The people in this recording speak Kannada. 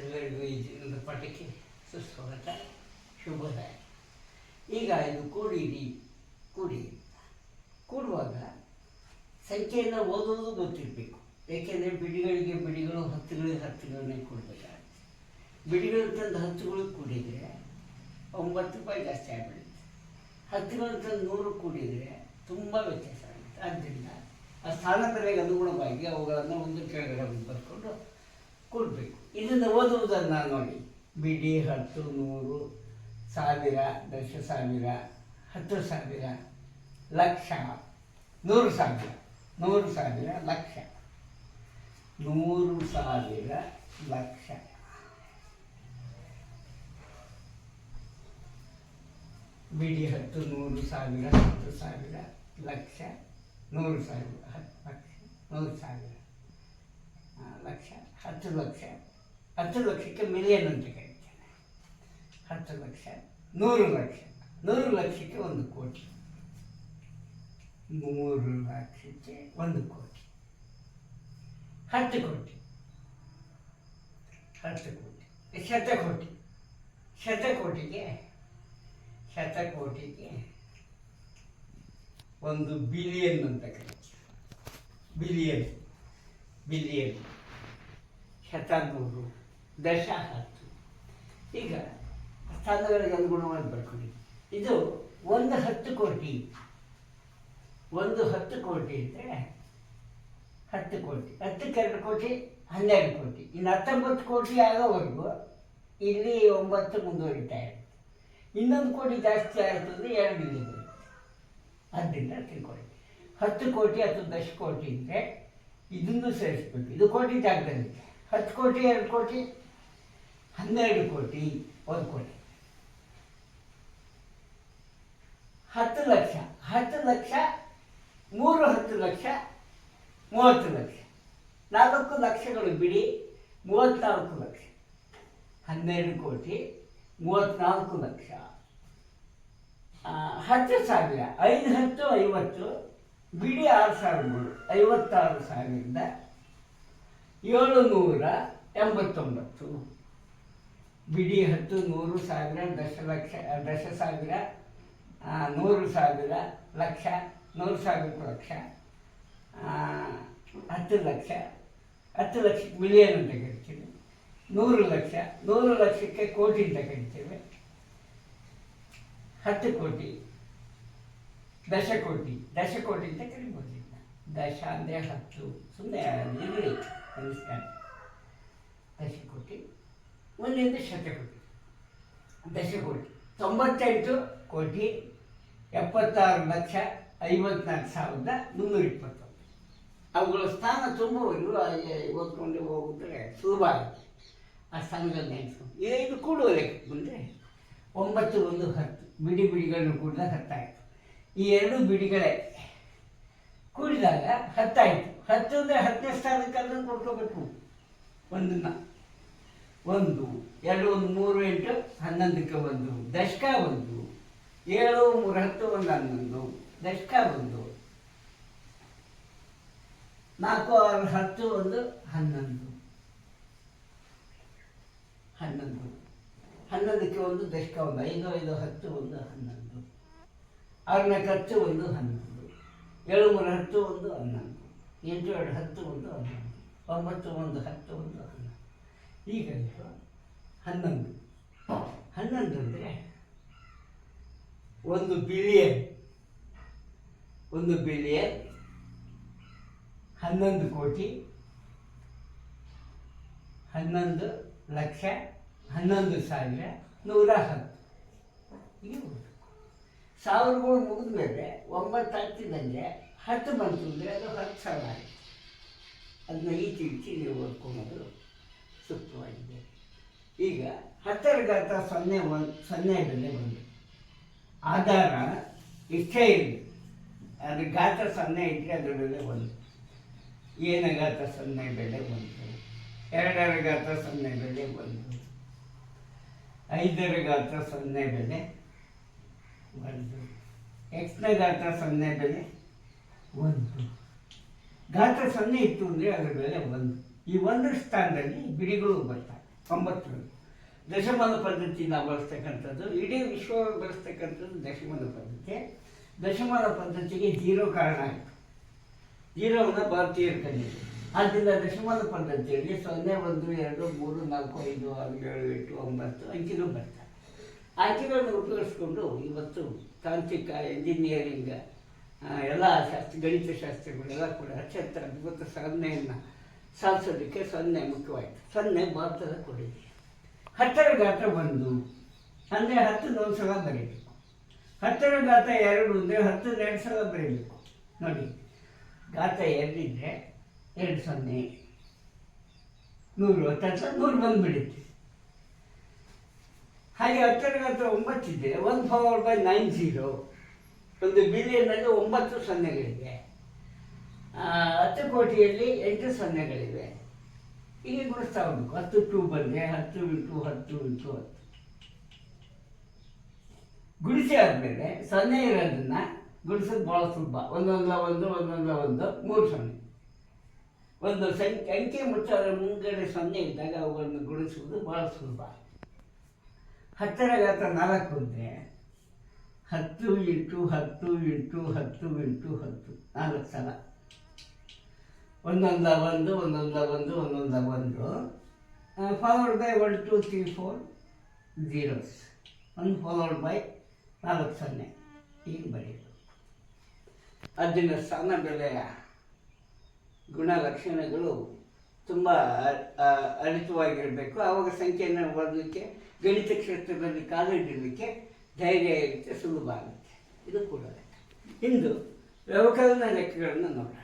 ಎಲ್ಲರಿಗೂ ಈ ಒಂದು ಪಾಠಕ್ಕೆ ಸುಸ್ವಾಗತ. ಶುಭೋದಯ ಈಗ ಇದು ಕೂಡಿರಿ, ಕೂಡಿ ಕೂಡುವಾಗ ಸಂಖ್ಯೆಯನ್ನು ಓದೋದು ಗೊತ್ತಿರಬೇಕು. ಏಕೆಂದರೆ ಬಿಡಿಗಳಿಗೆ ಬಿಡಿಗಳು, ಹತ್ತುಗಳಿಗೆ ಹತ್ತುಗಳನ್ನೇ ಕೊಡಬೇಕಾಗುತ್ತೆ. ಬಿಡಿಗಳು ತಂದು ಹತ್ತುಗಳು ಕೂಡಿದರೆ ಒಂಬತ್ತು ರೂಪಾಯಿ ಜಾಸ್ತಿ ಆಗಿಬಿಡುತ್ತೆ. ಹತ್ತುಗಳು ತಂದು ನೂರು ಕೂಡಿದರೆ ತುಂಬ ವ್ಯತ್ಯಾಸ ಆಗುತ್ತೆ. ಆದ್ದರಿಂದ ಆ ಸ್ಥಾನ ಬೆಲೆಗೆ ಅನುಗುಣವಾಗಿ ಅವುಗಳನ್ನು ಒಂದು ಕೆಳಗಡೆ ಬರ್ಕೊಂಡು ಕೊಡಬೇಕು. ಇದನ್ನು ಓದುವುದನ್ನು ನೋಡಿ. ಬಿಡಿ ಹತ್ತು ನೂರು ಸಾವಿರ, ದಶ ಸಾವಿರ, ಹತ್ತು ಸಾವಿರ, ಲಕ್ಷ, ನೂರು ಸಾವಿರ ನೂರು ಸಾವಿರ, ಲಕ್ಷ. ನೂರು ಸಾವಿರ, ಲಕ್ಷ. ಬಿಡಿ ಹತ್ತು ನೂರು ಸಾವಿರ, ಹತ್ತು ಸಾವಿರ, ಲಕ್ಷ, ನೂರು ಸಾವಿರ, ಹತ್ತು ಲಕ್ಷ, ನೂರು ಸಾವಿರ. ಲಕ್ಷ, ಹತ್ತು ಲಕ್ಷ. ಹತ್ತು ಲಕ್ಷಕ್ಕೆ ಮಿಲಿಯನ್ ಅಂತ ಕರೀತಾರೆ ಹತ್ತು ಲಕ್ಷ, ನೂರು ಲಕ್ಷ, ನೂರು ಲಕ್ಷಕ್ಕೆ ಒಂದು ಕೋಟಿ. ಮೂರು ಲಕ್ಷಕ್ಕೆ ಒಂದು ಕೋಟಿ. ಹತ್ತು ಕೋಟಿ. ಹತ್ತು ಕೋಟಿ. ಶತಕೋಟಿ ಶತಕೋಟಿಗೆ ಶತಕೋಟಿಗೆ ಒಂದು ಬಿಲಿಯನ್ ಅಂತ ಕರೀತಾರೆ ಬಿಲಿಯನ್ ಬಿಲಿಯನ್ ಶತನೂರು ದಶ ಹತ್ತು ಈಗ ಸ್ಥಾನಗಳಿಗೆ ಅನುಗುಣವಾಗಿ ಬರ್ಕೊಳ್ಳಿ. ಇದು ಒಂದು ಹತ್ತು ಕೋಟಿ. ಒಂದು ಹತ್ತು ಕೋಟಿ ಅಂದರೆ ಹತ್ತು ಕೋಟಿ. ಹತ್ತಕ್ಕೆ ಎರಡು ಕೋಟಿ, ಹನ್ನೆರಡು ಕೋಟಿ. ಇನ್ನು ಹತ್ತೊಂಬತ್ತು ಕೋಟಿ ಆಗೋವರೆಗೂ ಇಲ್ಲಿ ಒಂಬತ್ತು ಮುಂದುವರಿತಾ ಇರುತ್ತೆ. ಇನ್ನೊಂದು ಕೋಟಿ ಜಾಸ್ತಿ ಆಯಿತು ಅಂದರೆ ಎರಡು ಇಲ್ಲಿ ಬರುತ್ತೆ. ಅದರಿಂದ ತಿಳ್ಕೊಳ್ಳಿ. ಹತ್ತು ಕೋಟಿ ಅಥವಾ ದಶ ಕೋಟಿ ಇದ್ದರೆ ಇದನ್ನು ಸೇರಿಸ್ಬೇಕು ಇದು ಕೋಟಿ ಜಾಗದಲ್ಲಿ, ಹತ್ತು ಕೋಟಿ, ಎರಡು ಕೋಟಿ, ಹನ್ನೆರಡು ಕೋಟಿ, ಒಂದು ಕೋಟಿ. ಹತ್ತು ಲಕ್ಷ ಹತ್ತು ಲಕ್ಷ, ಮೂರು ಹತ್ತು ಲಕ್ಷ, ಮೂವತ್ತು ಲಕ್ಷ. ನಾಲ್ಕು ಲಕ್ಷಗಳು ಬಿಡಿ, ಮೂವತ್ತ್ನಾಲ್ಕು ಲಕ್ಷ. ಹನ್ನೆರಡು ಕೋಟಿ, ಮೂವತ್ತ್ನಾಲ್ಕು ಲಕ್ಷ. ಹತ್ತು ಸಾವಿರ, ಐದು ಹತ್ತು, ಐವತ್ತು. ಬಿಡಿ ಆರು ಸಾವಿರಗಳು ಐವತ್ತಾರು ಸಾವಿರದ ಏಳು ನೂರ ಎಂಬತ್ತೊಂಬತ್ತು. ಬಿಡಿ ಹತ್ತು, ನೂರು ಸಾವಿರ ದಶಲಕ್ಷ ದಶ ಸಾವಿರ ನೂರು ಸಾವಿರ ಲಕ್ಷ, ನೂರು ಸಾವಿರ ಲಕ್ಷ ಹತ್ತು ಲಕ್ಷ, ಹತ್ತು ಲಕ್ಷಕ್ಕೆ ಮಿಲಿಯನ್ ಅಂತ ಕರಿತೀವಿ. ನೂರು ಲಕ್ಷ, ನೂರು ಲಕ್ಷಕ್ಕೆ ಕೋಟಿ ಅಂತ ಕರಿತೇವೆ. ಹತ್ತು ಕೋಟಿ. ದಶ ಕೋಟಿ ದಶ ಕೋಟಿ ಅಂತ ಕರಿಬೋದು. ದಶ ಅಂದರೆ ಹತ್ತು. ಸುಮ್ಮನೆ ಇರಲಿ ಕನಿಷ್ಠ ದಶಕೋಟಿ ಒಂದರಿಂದ ಶತಕೋಟಿ. ದಶಕೋಟಿ ತೊಂಬತ್ತೆಂಟು ಕೋಟಿ, ಎಪ್ಪತ್ತಾರು ಲಕ್ಷ ಐವತ್ನಾಲ್ಕು ಸಾವಿರದ ಮುನ್ನೂರ ಇಪ್ಪತ್ತೊಂದು. ಅವುಗಳ ಸ್ಥಾನ ತುಂಬುವವರೆಗೂ ಓದ್ಕೊಂಡು ಹೋಗಿದ್ರೆ ಸುಲಭ ಆಗುತ್ತೆ. ಆ ಸ್ಥಾನದಲ್ಲಿ ನೆನೆಸ್ಕೊಂಡು ಇದು ಕೂಡುವ ಲೆಕ್ಕ ಬಂದರೆ ಒಂಬತ್ತು ಒಂದು ಹತ್ತು, ಬಿಡಿ ಬಿಡಿಗಳನ್ನು ಕೂಡ ಹತ್ತಾಯಿತು. ಈ ಎರಡು ಬಿಡಿಗಳೇ ಕೂಡಿದಾಗ ಹತ್ತಾಯಿತು. ಹತ್ತು ಅಂದರೆ ಹತ್ತನೇ ಸ್ಥಾನಕ್ಕಾದ್ರೆ ಕೊಡ್ಕೋಬೇಕು ಒಂದನ್ನು. ಒಂದು, ಎರಡು, ಒಂದು, ಮೂರು, ಎಂಟು, ಹನ್ನೊಂದಕ್ಕೆ ಒಂದು, ದಶಕ ಒಂದು, ಏಳು, ಮೂರು, ಹತ್ತು, ಒಂದು, ಹನ್ನೊಂದು, ದಶಕ ಒಂದು, ನಾಲ್ಕು, ಆರು, ಹತ್ತು, ಒಂದು, ಹನ್ನೊಂದು. ಹನ್ನೊಂದು. ಹನ್ನೊಂದಕ್ಕೆ ಒಂದು, ದಶಕ ಒಂದು, ಐದು ಐದು, ಹತ್ತು, ಒಂದು, ಹನ್ನೊಂದು. ಆರನೇ ಖರ್ಚು ಒಂದು ಹನ್ನೊಂದು ಏಳು ಮೂರು ಹತ್ತು ಒಂದು ಹನ್ನೊಂದು ಎಂಟು ಎರಡು ಹತ್ತು ಒಂದು ಹನ್ನೊಂದು, ಒಂಬತ್ತು ಒಂದು ಹತ್ತು ಒಂದು ಹನ್ನೊಂದು. ಈಗ ಇದು ಹನ್ನೊಂದು. ಹನ್ನೊಂದು ಅಂದರೆ ಒಂದು ಬಿಲಿಯನ್ ಒಂದು ಬಿಲಿಯನ್ ಹನ್ನೊಂದು ಕೋಟಿ, ಹನ್ನೊಂದು ಲಕ್ಷ, ಹನ್ನೊಂದು ಸಾವಿರ ನೂರ ಹತ್ತು. ಹೋಗ್ಬೇಕು. ಸಾವಿರಗಳು ಮುಗಿದ ಮೇಲೆ ಒಂಬತ್ತು ಹತ್ತಿದಂಗೆ ಹತ್ತು ಬಂತು ಅಂದರೆ ಅದು ಹತ್ತು ಸಾವಿರ ಆಯಿತು. ಅದನ್ನ ಈಚೆ ಈಚೆ ನೀವು ಓದ್ಕೊಳ್ಳೋದು ಸೂಕ್ತವಾಗಿದೆ. ಈಗ ಹತ್ತರ ಗಾತ್ರ ಸೊನ್ನೆ ಒಂದು ಸೊನ್ನೆ ಬೆಲೆ ಬಂದು. ಆಧಾರ ಇಷ್ಟೇ ಇರಲಿ. ಅದ್ರ ಗಾತ್ರ ಸೊನ್ನೆ ಇದ್ದರೆ ಅದ್ರ ಬೆಲೆ ಒಂದು. ಏನ ಗಾತ್ರ ಸೊನ್ನೆ ಬೆಲೆ ಒಂದು. ಎರಡರ ಗಾತ್ರ ಸೊನ್ನೆ ಬೆಲೆ ಒಂದು. ಐದರ ಗಾತ್ರ ಸೊನ್ನೆ ಬೆಲೆ ಒಂದು ಎಕ್ಸ್ನ ಗಾತ್ರ ಸೊನ್ನೆ ಬೆಲೆ ಒಂದು. ಗಾತ್ರ ಸೊನ್ನೆ ಇತ್ತು ಅಂದರೆ ಅದರ ಬೆಲೆ ಒಂದು. ಈ ಒಂದು ಸ್ಥಾನದಲ್ಲಿ ಬಿಡಿಗಳು ಬರ್ತವೆ ಒಂಬತ್ತು ದಶಮಾನ ಪದ್ಧತಿ ನಾವು ಬಳಸ್ತಕ್ಕಂಥದ್ದು, ಇಡೀ ವಿಶ್ವ ಬಳಸ್ತಕ್ಕಂಥದ್ದು ದಶಮಾನ ಪದ್ಧತಿ. ದಶಮಾನ ಪದ್ಧತಿಗೆ ಜೀರೋ ಕಾರಣ ಆಯಿತು. ಜೀರೋವನ್ನು ಭಾರತೀಯರು ಕಂಡಿದ್ದು ಆದ್ದರಿಂದ ದಶಮಾನ ಪದ್ಧತಿಯಲ್ಲಿ ಸೊನ್ನೆ, ಒಂದು, ಎರಡು, ಮೂರು, ನಾಲ್ಕು, ಐದು, ಆರು, ಏಳು, ಎಂಟು, ಒಂಬತ್ತು ಅಂಕಿನೂ ಬರ್ತಾರೆ ಆ ಅಂಕಿಗಳನ್ನು ಉಪಯೋಗಿಸ್ಕೊಂಡು ಇವತ್ತು ತಾಂತ್ರಿಕ ಇಂಜಿನಿಯರಿಂಗ್ ಎಲ್ಲ ಶಾಸ್ತ್ರ ಗಣಿತ ಶಾಸ್ತ್ರಗಳೆಲ್ಲ ಕೂಡ ಅತ್ಯಂತ ಅದ್ಭುತ ಸಾಧನೆಯನ್ನು ಸಾಧಿಸೋದಕ್ಕೆ ಸೊನ್ನೆ ಮುಖ್ಯವಾಯಿತು. ಸೊನ್ನೆ ಭಾರತದ ಕೊಡುಗೆ. ಹತ್ತರ ಗಾತ್ರ ಒಂದು. ಅಂದರೆ ಹತ್ತನ್ನು ಒಂದು ಸಲ ಬರೀಬೇಕು. ಹತ್ತರ ಗಾತ್ರ ಎರಡು ಅಂದರೆ ಹತ್ತು ಎರಡು ಸಲ ಬರೀಬೇಕು. ನೋಡಿ ಗಾತ್ರ ಎರಡಿದ್ರೆ ಎರಡು ಸೊನ್ನೆ. ನೂರು ಹತ್ತತ್ರ ನೂರು ಬಂದುಬಿಡುತ್ತೆ. ಹಾಗೆ ಹತ್ತರ ಹತ್ರ ಒಂಬತ್ತಿದೆ one power by nine zero ಒಂದು ಬಿಲಿಯನ್ನಲ್ಲಿ ಒಂಬತ್ತು ಸೊನ್ನೆಗಳಿವೆ. ಹತ್ತು ಕೋಟಿಯಲ್ಲಿ ಎಂಟು ಸೊನ್ನೆಗಳಿವೆ. ಹೀಗೆ ಗುಣಿಸ್ತಾ ಹೋಗ್ಬೇಕು. ಹತ್ತು ಟೂ ಬಂದರೆ ಹತ್ತು ಇಂಟು ಹತ್ತು ಇಂಟು ಹತ್ತು. ಗುಡಿಸಿ ಆದಮೇಲೆ ಸೊನ್ನೆ ಇರೋದನ್ನ ಗುಡಿಸೋದು ಭಾಳ ಸುಲಭ. ಒಂದೊಂದ, ಒಂದು ಒಂದೊಂದ, ಒಂದು, ಮೂರು ಸೊನ್ನೆ. ಒಂದು ಸಂಖ್ಯೆ ಅಂಕೆ ಮುಚ್ಚೋದ್ರ ಮುಂಗಡೆ ಸೊನ್ನೆ ಇದ್ದಾಗ ಅವುಗಳನ್ನು ಗುಣಿಸುವುದು ಭಾಳ ಸುಲಭ. ಹತ್ತರ ಗಾತ್ರ ನಾಲ್ಕು ಅಂದರೆ ಹತ್ತು ಇಂಟು ಹತ್ತು ಇಂಟು ಹತ್ತು ಇಂಟು ಹತ್ತು ನಾಲ್ಕು ಸಲ. ಒಂದೊಂದ ಒಂದು ಒಂದೊಂದ ಒಂದು ಒಂದೊಂದ ಒಂದು. Followed by one two three four zeros ಒಂದು ಫಾಲೋಡ್ ಬೈ ನಾಲ್ಕು ಸೊನ್ನೆ. ಈಗ ಬರೆಯೋದು. ಅದನ್ನ ಸ್ಥಾನ ಬೆಲೆಯ ಗುಣಲಕ್ಷಣಗಳು ತುಂಬ ಅರಿತವಾಗಿರಬೇಕು. ಆವಾಗ ಸಂಖ್ಯೆಯನ್ನು ಓದಲಿಕ್ಕೆ ಗಣಿತ ಕ್ಷೇತ್ರದಲ್ಲಿ ಕಾಲಿಡಲಿಕ್ಕೆ ಧೈರ್ಯ ಇರುತ್ತೆ ಸುಲಭ ಆಗುತ್ತೆ. ಇದು ಕೂಡ ಲೆಕ್ಕ. ಇಂದು ವ್ಯವಕಲನ ಲೆಕ್ಕಗಳನ್ನು ನೋಡೋಣ.